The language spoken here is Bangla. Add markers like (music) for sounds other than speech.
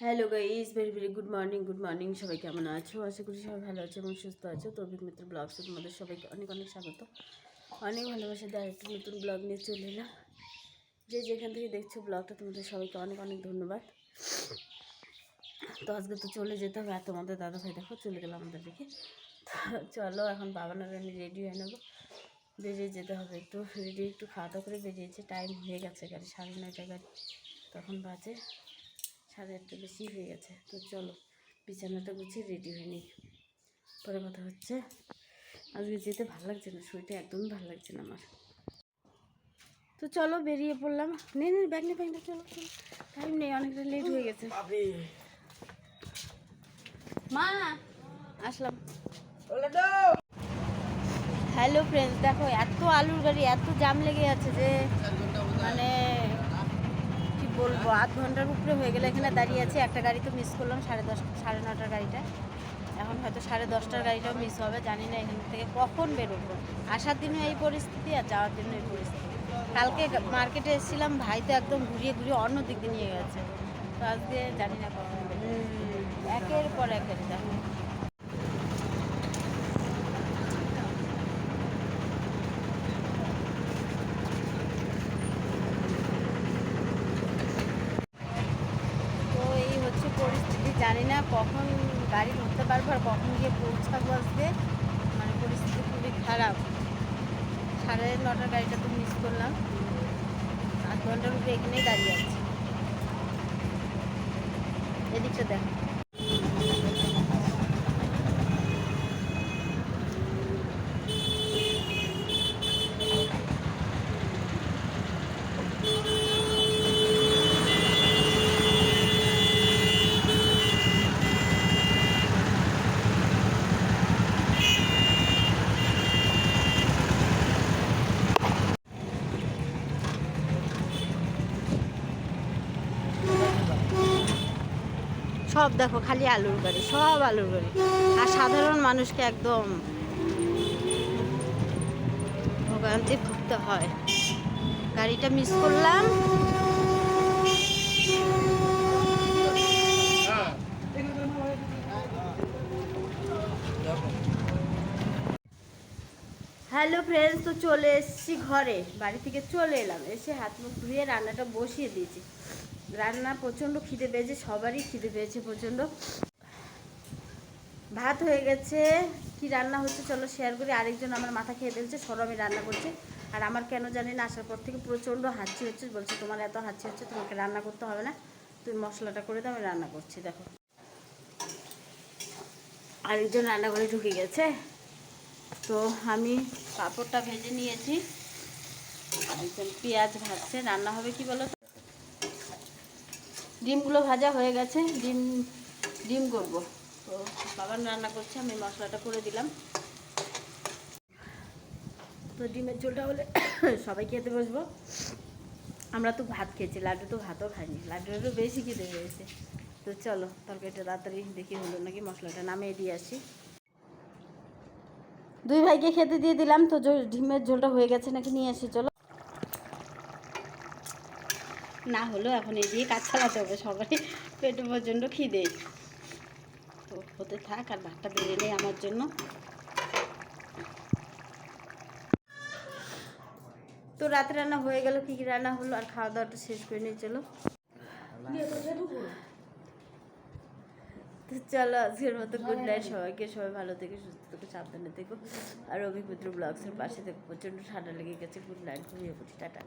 Hello guys very very good morning good morning সবাই কেমন আছো? আশা করি সবাই ভালো আছে এবং সুস্থ আছো। তো অভিক মিত্র ব্লগসে তোমাদের সবাইকে অনেক অনেক স্বাগত। অনেক ভালোবাসা দেওয়ার একটা নতুন ব্লগ নিয়ে চলে এলাম। যে যেখান থেকে দেখছ ব্লগটা, তোমাদের সবাইকে অনেক অনেক ধন্যবাদ। তো আজকে তো চলে যেতে হবে। আর তোমাদের দাদা ভাই দেখো, চলে গেলো আমাদের দেখে চলো, এখন বাবানার আমি রেডি হয়ে নেব। বেরিয়ে যেতে হবে একটু। রেডি একটু খাওয়া দাওয়া করে বেরিয়েছে। টাইম হয়ে গেছে গাড়ি সাড়ে নয়টা গাড়ি তখন বাজে। সাড়ে আটটা বেশি হয়ে গেছে। তো চলো বিছানাটা গুছিয়ে রেডি হয়ে নিই। পরে কথা হচ্ছে আজকে যেতে ভালো লাগছে না শরীরটা একদমই ভালো লাগছে না আমার। তো চলো বেরিয়ে পড়লাম। নে নে ব্যাগ নে ব্যাগ নে চলো চলো। টাইম নেই অনেকটা লেট হয়ে গেছে। মা আসলাম। হ্যালো ফ্রেন্ডস দেখো এত আলুর গাড়ি এত জাম লেগে আছে যে মানে বলব আধ ঘণ্টার উপরে হয়ে গেলে এখানে দাঁড়িয়ে আছে। একটা গাড়ি তো মিস করলাম সাড়ে দশ সাড়ে নটার গাড়িটা। এখন হয়তো সাড়ে দশটার গাড়িটাও মিস হবে জানি না এখান থেকে কখন বেরোবো। আসার দিনও এই পরিস্থিতি আর যাওয়ার দিনও এই পরিস্থিতি। কালকে মার্কেটে এসেছিলাম ভাই তো একদম ঘুরিয়ে ঘুরিয়ে অন্য দিক দিয়ে নিয়ে গেছে। তো আজকে জানি না কখন একের পর একের দেখো তো এই হচ্ছে পরিস্থিতি জানি না কখন ধরতে কখন গিয়ে পৌঁছাবো আজকে মানে পরিস্থিতি খুবই খারাপ। সাড়ে নটার গাড়িটা তো মিস করলাম। আধ ঘণ্টার উপরে এখানেই দাঁড়িয়ে আছি। এদিকটা দেখো। সব দেখো, খালি আলুর গাড়ি সব আলুর গাড়ি আর সাধারণ মানুষকে একদম ভোগান্তি ভুগতে হয়। গাড়িটা মিস করলাম। হ্যালো ফ্রেন্ডস তো চলে এসেছি ঘরে। বাড়ি থেকে চলে এলাম। এসে হাত মুখ ধুয়ে রান্নাটা বসিয়ে দিয়েছি। রান্না প্রচণ্ড খিদে পেয়েছে, সবারই খিদে পেয়েছে প্রচণ্ড। ভাত হয়ে গেছে, কি রান্না হচ্ছে চলো শেয়ার করি। আরেকজন আমার মাথা খেয়ে ফেলছে, সরো আমি রান্না করছি। আর আমার কেন জানি না, আসার পর থেকে প্রচণ্ড হাঁচি হচ্ছে, বলছে তোমার এত হাঁচি হচ্ছে, তোমাকে রান্না করতে হবে না। তুমি মশলাটা করে দাও, আমি রান্না করছি, দেখো। আরেকজন রান্নাঘরে ঢুকে গেছে। তো আমি পাঁপড়টা ভেজে নিয়েছি। একজন পেঁয়াজ ভাজছে, রান্না হবে কি বলো? ডিমগুলো ভাজা হয়ে গেছে ডিম ডিম করব। তো বাবার রান্না করছে আমি মশলাটা করে দিলাম। তো ডিমের ঝোলটা হলে (coughs) সবাই খেতে বসবো। আমরা তো ভাত খেয়েছি লাড্ডু তো ভাতও খাইনি। লাড্ডু একটু বেশি খেতে হয়েছে তো চলো তরকারিটা তাড়াতাড়ি দেখি হলো নাকি মশলাটা নামিয়ে দিয়ে আসি। দুই ভাইকে খেতে দিয়ে দিলাম তো ডিমের ঝোলটা হয়ে গেছে নাকি নিয়ে আসি চলো। না হলো এখন এই দিয়ে কাজ চালাতে হবে সবাই। পেটে পর্যন্ত খিদে। তো হতে থাক আর ভাতটা বেড়ে নেই আমার জন্য। তো রাতে রান্না হয়ে গেল, কী কী রান্না হলো আর খাওয়া দাওয়াটা শেষ করে নিয়ে চলো। তো চলো, আজকের মতো গুড নাইট সবাইকে। সবাই ভালো থেকে, সুস্থ থেকে, সাবধানে থেকো। আর অভিপুত্র ব্লগসের পাশে থেকে, প্রচণ্ড ঠান্ডা লেগে গেছে। গুড নাইট ঘুমিয়ে পড়ি টাটা।